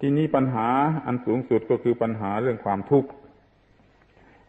ที่นี้ปัญหาอันสูงสุดก็คือปัญหาเรื่องความทุกข์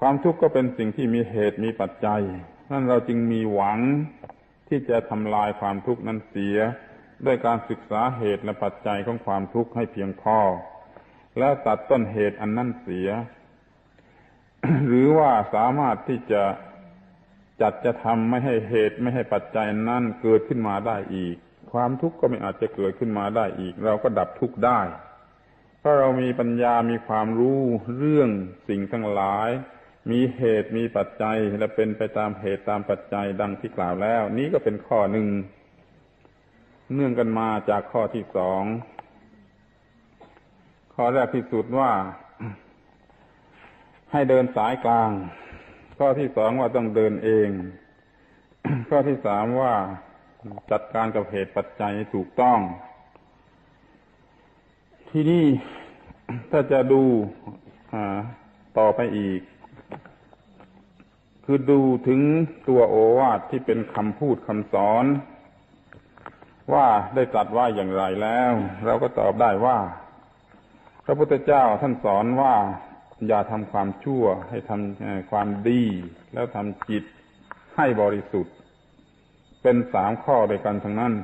ความทุกข์ก็เป็นสิ่งที่มีเหตุมีปัจจัย นั่นเราจึงมีหวังที่จะทำลายความทุกข์นั้นเสีย ด้วยการศึกษาเหตุและปัจจัยของความทุกข์ให้เพียงพอ แล้วตัดต้นเหตุอันนั้นเสีย หรือว่าสามารถที่จะจัดจะทำไม่ให้เหตุไม่ให้ปัจจัยนั้นเกิดขึ้นมาได้อีก ความทุกข์ก็ไม่อาจจะเกิดขึ้นมาได้อีก เราก็ดับทุกข์ได้ เพราะเรามีปัญญามีความรู้เรื่องสิ่งทั้งหลาย มีเหตุมีปัจจัยและเป็นไปตามเหตุตามปัจจัยดังที่กล่าวแล้ว นี้ก็เป็นข้อหนึ่ง เนื่องกันมาจากข้อที่สอง ข้อแรกที่สุดว่า ให้เดินสายกลาง ข้อที่สองว่าต้องเดินเอง ข้อที่สามว่าจัดการกับเหตุปัจจัยถูกต้อง ที่นี่ถ้าจะดูต่อไปอีก คือดูถึงตัวโอวาทที่เป็นคำพูดคำสอน ว่าได้ตรัสว่าอย่างไรแล้ว เราก็ตอบได้ว่า พระพุทธเจ้าท่านสอนว่าอย่าทำความชั่ว ให้ทำความดี แล้วทำจิตให้บริสุทธิ์ เป็นสามข้อด้วยกันทั้งนั้น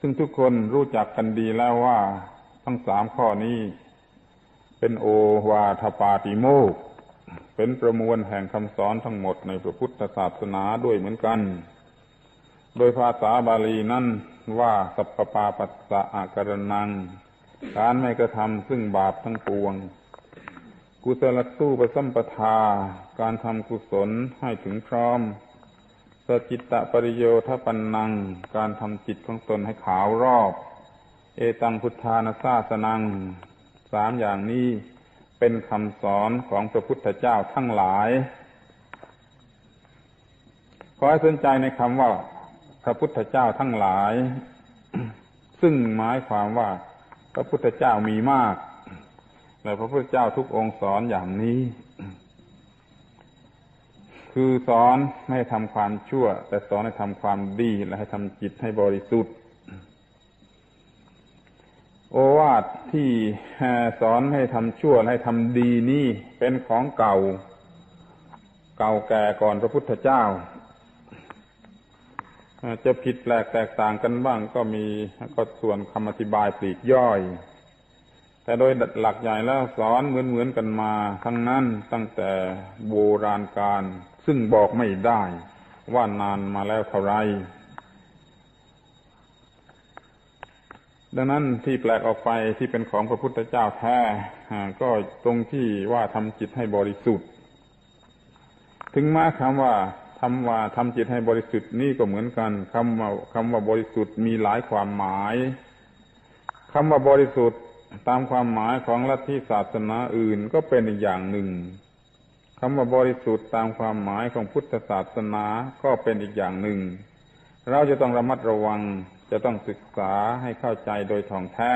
ซึ่งทุกคนรู้จักกันดีแล้วว่า ทั้งสามข้อนี้เป็นโอวาทปาติโมก เป็นประมวลแห่งคำสอนทั้งหมดในพระพุทธศาสนาด้วยเหมือนกัน โดยภาษาบาลีนั้นว่าสัพปาปัสสะอาการนัง การไม่กระทำซึ่งบาปทั้งปวง กุศลตู้ประสัมปทา การทำกุศลให้ถึงพร้อมสจิตตปริโยทปันนัง การทำจิตของตนให้ขาวรอบ เอตังพุทธานาซาสนังสามอย่างนี้เป็นคำสอนของพระพุทธเจ้าทั้งหลาย ขอให้สนใจในคำว่า พระพุทธเจ้าทั้งหลาย ซึ่งหมายความว่า พระพุทธเจ้ามีมาก และพระพุทธเจ้าทุกองค์สอนอย่างนี้ คือสอนไม่ให้ทำความชั่ว แต่สอนให้ทำความดีและให้ทำจิตให้บริสุทธิ์ โอวาทที่สอนให้ทำชั่วให้ทำดีนี่เป็นของเก่า เก่าแก่ก่อนพระพุทธเจ้าจะผิดแปลกแตกต่างกันบ้างก็มีก็ส่วนคำอธิบายปลีกย่อย แต่โดยหลักใหญ่แล้วสอนเหมือนเหมือนกันมาทั้งนั้นตั้งแต่โบราณการซึ่งบอกไม่ได้ว่านานมาแล้วเท่าไร ดังนั้นที่แปลกออกไปที่เป็นของพระพุทธเจ้าแท้ก็ตรงที่ว่าทำจิตให้บริสุทธิ์ ถึงแม้คำว่าทำว่าทำจิตให้บริสุทธิ์นี่ก็เหมือนกันคำว่าคำว่าบริสุทธิ์มีหลายความหมายคำว่าบริสุทธิ์ตามความหมายของลัทธิศาสนาอื่นก็เป็นอีกอย่างหนึ่งคำว่าบริสุทธิ์ตามความหมายของพุทธศาสนาก็เป็นอีกอย่างหนึ่ง เราจะต้องระมัดระวัง จะต้องศึกษาให้เข้าใจโดยท่องแท้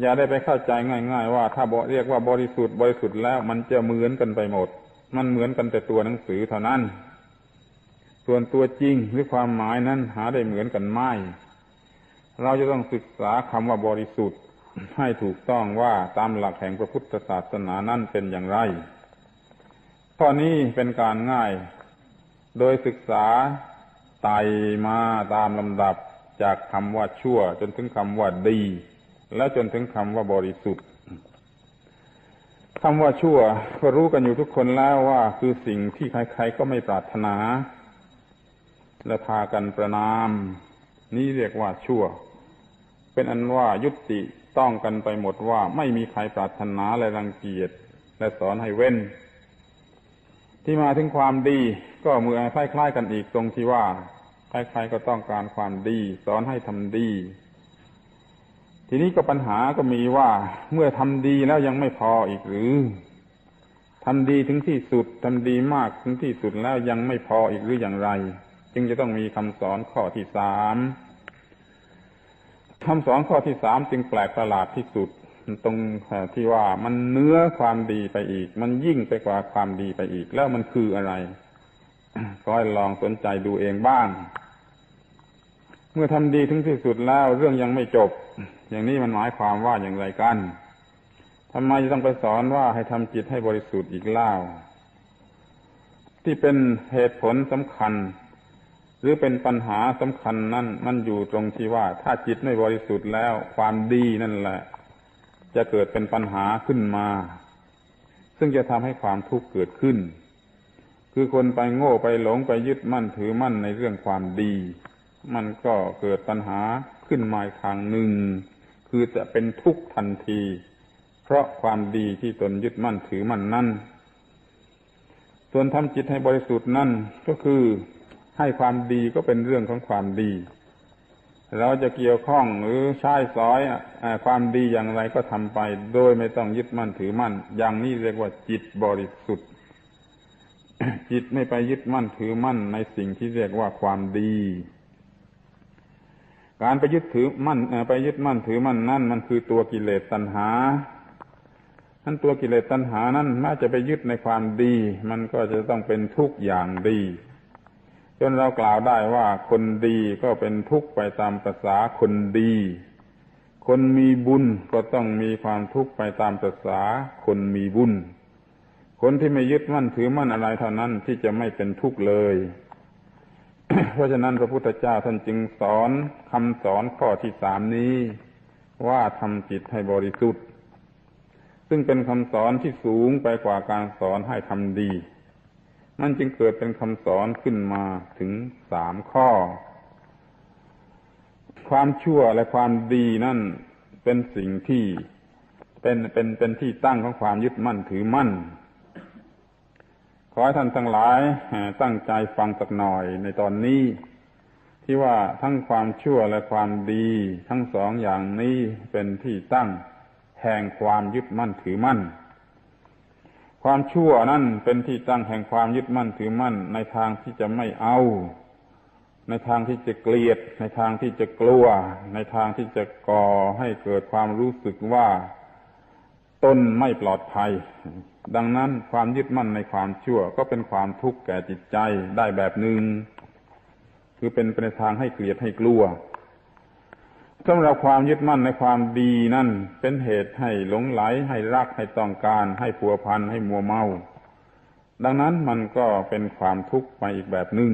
อย่าได้ไปเข้าใจง่าย ๆ ว่าถ้าบอกเรียกว่าบริสุทธิ์บริสุทธิ์แล้วมันจะเหมือนกันไปหมด มันเหมือนกันแต่ตัวหนังสือเท่านั้น ส่วนตัวจริงหรือความหมายนั้นหาได้เหมือนกันไม่ เราจะต้องศึกษาคำว่าบริสุทธิ์ให้ถูกต้องว่าตามหลักแห่งพระพุทธศาสนานั้นเป็นอย่างไร ข้อนี้เป็นการง่าย โดยศึกษาไต่มาตามลำดับ จากคำว่าชั่ว จนถึงคำว่าดี และจนถึงคำว่าบริสุทธิ์คำว่าชั่วก็รู้กันอยู่ทุกคนแล้วว่าคือสิ่งที่ใครๆก็ไม่ปรารถนา และพากันประนาม นี่เรียกว่าชั่ว เป็นอันว่ายุติต้องกันไปหมดว่าไม่มีใครปรารถนาและรังเกียจและสอนให้เว้น ที่มาถึงความดีก็เมือคล้ายๆกันอีกตรงที่ว่า ใครๆก็ต้องการความดี สอนให้ทำดี ทีนี้ก็ปัญหาก็มีว่าเมื่อทำดีแล้วยังไม่พออีกหรือทำดีถึงที่สุดทำดีมากถึงที่สุดแล้วยังไม่พออีกหรืออย่างไร จึงจะต้องมีคำสอนข้อที่สามคำสอนข้อที่สามจึงแปลกประหลาดที่สุดตรงที่ว่ามันเนื้อความดีไปอีก มันยิ่งไปกว่าความดีไปอีก แล้วมันคืออะไร ก็ลองสนใจดูเองบ้าง เมื่อทำดีถึงที่สุดแล้วเรื่องยังไม่จบ อย่างนี้มันหมายความว่าอย่างไรกันทำไมจะต้องไปสอนว่าให้ทำจิตให้บริสุทธิ์อีกเล่า ที่เป็นเหตุผลสำคัญ หรือเป็นปัญหาสำคัญนั่นมันอยู่ตรงที่ว่าถ้าจิตไม่บริสุทธิ์แล้วความดีนั่นแหละ จะเกิดเป็นปัญหาขึ้นมา ซึ่งจะทำให้ความทุกข์เกิดขึ้น คือคนไปโง่ไปหลงไปยึดมั่นถือมั่นในเรื่องความดี มันก็เกิดปัญหาขึ้นมาทางหนึ่ง คือจะเป็นทุกข์ทันที เพราะความดีที่ตนยึดมั่นถือมั่นนั่น ส่วนทำจิตให้บริสุทธิ์นั่นก็คือให้ความดีก็เป็นเรื่องของความดี เราจะเกี่ยวข้องหรือใช้สอยอความดีอย่างไรก็ทำไป โดยไม่ต้องยึดมั่นถือมั่น อย่างนี้เรียกว่าจิตบริสุทธิ์ จิตไม่ไปยึดมั่นถือมั่นในสิ่งที่เรียกว่าความดี การไปยึดถือมั่นไปยึดมั่นถือมั่นนั่นมันคือตัวกิเลสตัณหานั้นตัวกิเลสตัณหานั้นแม้จะไปยึดในความดี มันก็จะต้องเป็นทุกอย่างดี จนเรากล่าวได้ว่าคนดีก็เป็นทุกข์ไปตามภาษาคนดี คนมีบุญก็ต้องมีความทุกข์ไปตามภาษาคนมีบุญ คนที่ไม่ยึดมั่นถือมั่นอะไรเท่านั้นที่จะไม่เป็นทุกข์เลย เพราะฉะนั้นพระพุทธเจ้าท่านจึงสอนคำสอนข้อที่สามนี้ ว่าทำจิตให้บริสุทธิ์ ซึ่งเป็นคำสอนที่สูงไปกว่าการสอนให้ทำดีนั่นจึงเกิดเป็นคำสอนขึ้นมาถึงสามข้อ ความชั่วและความดีนั่นเป็นสิ่งที่เป็นเป็นเป็นที่ตั้งของความยึดมั่นถือมั่น ขอให้ท่านทั้งหลายตั้งใจฟังสักหน่อยในตอนนี้ ที่ว่าทั้งความชั่วและความดี ทั้งสองอย่างนี้เป็นที่ตั้งแห่งความยึดมั่นถือมั่น ความชั่วนั่นเป็นที่ตั้งแห่งความยึดมั่นถือมั่น ในทางที่จะไม่เอา ในทางที่จะเกลียด ในทางที่จะกลัว ในทางที่จะก่อให้เกิดความรู้สึกว่า ตนไม่ปลอดภัย ดังนั้นความยึดมั่นในความชั่ว ก็เป็นความทุกข์แก่จิตใจได้แบบหนึ่งคือเป็นไปในทางให้เกลียดให้กลัวสำหรับความยึดมั่นในความดีนั่นเป็นเหตุให้หลงไหลให้รักให้ต้องการ ให้ผัวพันให้มัวเมา ดังนั้นมันก็เป็นความทุกข์ไปอีกแบบหนึ่ง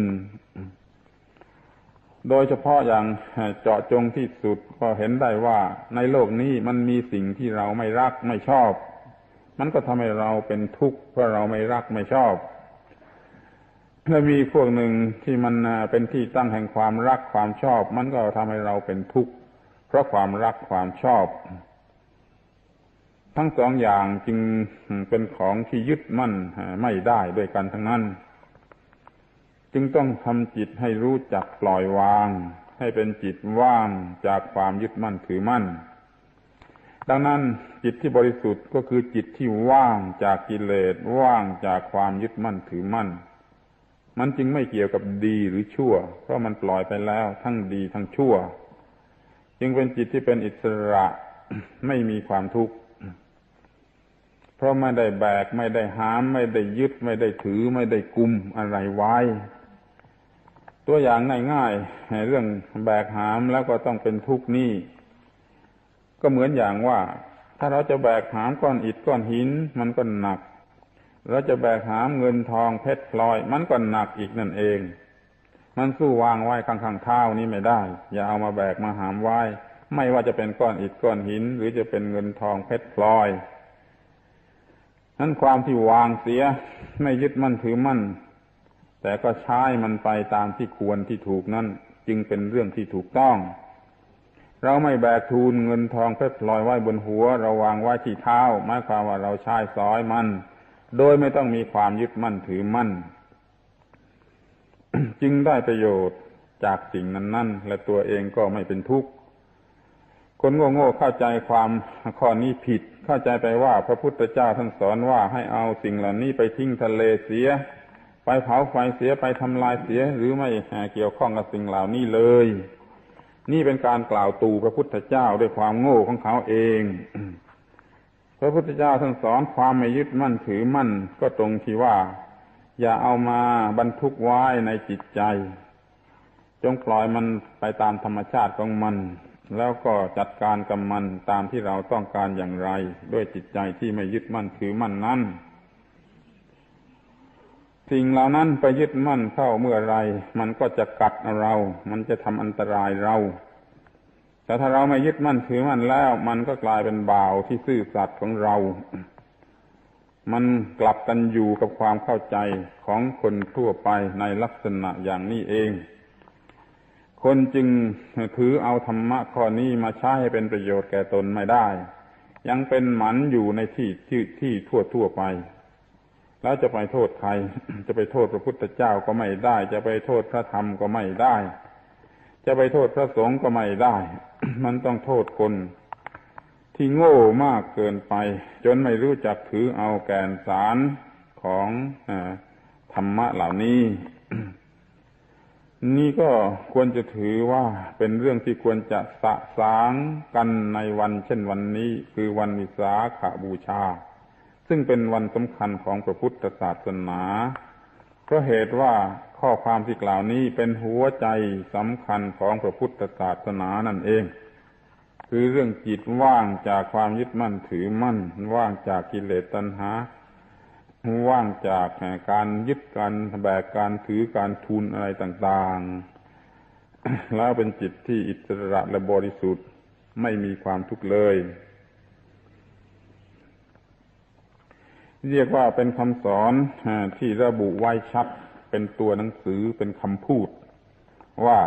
โดยเฉพาะอย่างเจาะจงที่สุดก็เห็นได้ว่าในโลกนี้มันมีสิ่งที่เราไม่รักไม่ชอบ มันก็ทำให้เราเป็นทุกข์เพราะเราไม่รักไม่ชอบและมีพวกหนึ่งที่มันเป็นที่ตั้งแห่งความรักความชอบ มันก็ทำให้เราเป็นทุกข์เพราะความรักความชอบ ทั้งสองอย่างจึงเป็นของที่ยึดมั่นไม่ได้ด้วยกันทั้งนั้น จึงต้องทำจิตให้รู้จักปล่อยวาง ให้เป็นจิตว่างจากความยึดมั่นถือมั่น ดังนั้นจิตที่บริสุทธิ์ก็คือจิตที่ว่างจากกิเลสว่างจากความยึดมั่นถือมั่น มันจึงไม่เกี่ยวกับดีหรือชั่ว เพราะมันปล่อยไปแล้วทั้งดีทั้งชั่ว จึงเป็นจิตที่เป็นอิสระไม่มีความทุกข์เพราะไม่ได้แบก ไม่ได้หาม ไม่ได้ยึด ไม่ได้ถือ ไม่ได้กุมอะไรไว้ ตัวอย่างง่ายๆเรื่องแบกหามแล้วก็ต้องเป็นทุกข์นี่ก็เหมือนอย่างว่า ถ้าเราจะแบกหามก้อนอิฐก้อนหิน มันก็หนัก เราจะแบกหามเงินทองเพชรพลอย มันก็หนักอีกนั่นเอง มันสู้วางไว้ข้างๆเท้านี้ไม่ได้ อย่าเอามาแบกมาหามไว้ ไม่ว่าจะเป็นก้อนอิฐก้อนหิน หรือจะเป็นเงินทองเพชรพลอยนั้นความที่วางเสียไม่ยึดมั่นถือมั่น แต่ก็ใช้มันไปตามที่ควรที่ถูกนั่นจึงเป็นเรื่องที่ถูกต้อง เราไม่แบกทูลเงินทองเพชรพลอยไว้บนหัวเราวางไว้ที่เท้าหมายความว่าเราใช้สอยมัน โดยไม่ต้องมีความยึดมั่นถือมั่น จึงได้ประโยชน์จากสิ่งนั้นๆและตัวเองก็ไม่เป็นทุกข์คนโง่ๆเข้าใจความข้อนี้ผิด เข้าใจไปว่าพระพุทธเจ้าท่านสอนว่าให้เอาสิ่งเหล่านี้ไปทิ้งทะเลเสีย เผาไฟเสียไปทำลายเสียหรือไม่เกี่ยวข้องกับสิ่งเหล่านี้เลย นี่เป็นการกล่าวตู่พระพุทธเจ้าด้วยความโง่ของเขาเอง พระพุทธเจ้าท่านสอนความไม่ยึดมั่นถือมั่นก็ตรงที่ว่า อย่าเอามาบรรทุกไว้ในจิตใจ จงปล่อยมันไปตามธรรมชาติของมัน แล้วก็จัดการกับมันตามที่เราต้องการอย่างไร ด้วยจิตใจที่ไม่ยึดมั่นถือมั่นนั้น สิ่งเหล่านั้นไปยึดมั่นเข้าเมื่อไร มันก็จะกัดเรา มันจะทำอันตรายเรา แต่ถ้าเราไม่ยึดมั่นถือมั่นแล้ว มันก็กลายเป็นบ่าวที่ซื่อสัตย์ของเรา มันกลับกันอยู่กับความเข้าใจของคนทั่วไปในลักษณะอย่างนี้เอง คนจึงถือเอาธรรมะข้อนี้มาใช้ให้เป็นประโยชน์แก่ตนไม่ได้ ยังเป็นหมันอยู่ในที่ที่ที่ทั่วทั่วไป แล้วจะไปโทษใคร จะไปโทษพระพุทธเจ้าก็ไม่ได้ จะไปโทษพระธรรมก็ไม่ได้ จะไปโทษพระสงฆ์ก็ไม่ได้ มันต้องโทษคน ที่โง่มากเกินไป จนไม่รู้จักถือเอาแกนสารของอธรรมะเหล่านี้ นี่ก็ควรจะถือว่าเป็นเรื่องที่ควรจะสะสางกันในวันเช่นวันนี้ คือวันวิสาขาบูชา ซึ่งเป็นวันสำคัญของพระพุทธศาสนาเพราะเหตุว่าข้อความที่กล่าวนี้เป็นหัวใจสำคัญของพระพุทธศาสนานั่นเอง คือเรื่องจิตว่างจากความยึดมั่นถือมั่น ว่างจากกิเลสตัณหา ว่างจากการยึดการแบกการถือการทุนอะไรต่างๆ แล้วเป็นจิตที่อิสระและบริสุทธิ์ไม่มีความทุกข์เลย เรียกว่าเป็นคำสอนที่ระบุไว้ชัดเป็นตัวหนังสือเป็นคำพูด ว่า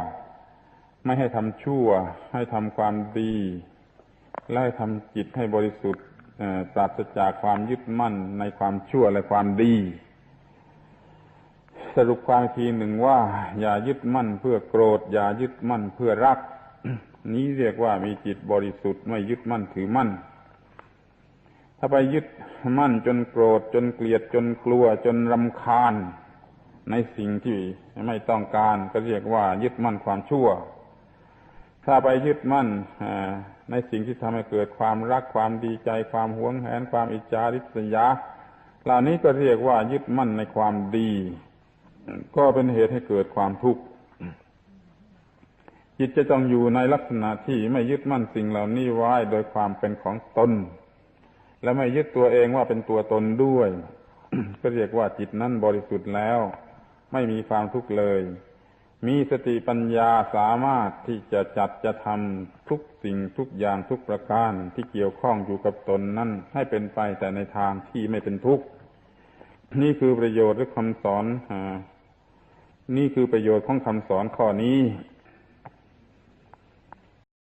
ไม่ให้ทำชั่ว ให้ทำความดีและให้ทำจิตให้บริสุทธิ์ปราศจากความยึดมั่นในความชั่วและความดี สรุปความทีหนึ่งว่า อย่ายึดมั่นเพื่อโกรธ อย่ายึดมั่นเพื่อรัก นี้เรียกว่ามีจิตบริสุทธิ์ไม่ยึดมั่นถือมั่น ถ้าไปยึดมั่นจนโกรธจนเกลียดจนกลัวจนรำคาญ ในสิ่งที่ไม่ต้องการก็เรียกว่ายึดมั่นความชั่ว ถ้าไปยึดมั่นในสิ่งที่ทำให้เกิดความรักความดีใจความหวงแหนความอิจฉาริษยา เหล่านี้ก็เรียกว่ายึดมั่นในความดี ก็เป็นเหตุให้เกิดความทุกข์จิตจะต้องอยู่ในลักษณะที่ไม่ยึดมั่นสิ่งเหล่านี้ไว้โดยความเป็นของตน และไม่ยึดตัวเองว่าเป็นตัวตนด้วย ก็เรียกว่าจิตนั้นบริสุทธิ์แล้ว ไม่มีความทุกข์เลย มีสติปัญญาสามารถที่จะจัดจะทำทุกสิ่งทุกอย่างทุกประการที่เกี่ยวข้องอยู่กับตนนั่นให้เป็นไปแต่ในทางที่ไม่เป็นทุกข์นี่คือประโยชน์หรือคำสอนนี่คือประโยชน์ของคำสอนข้อนี้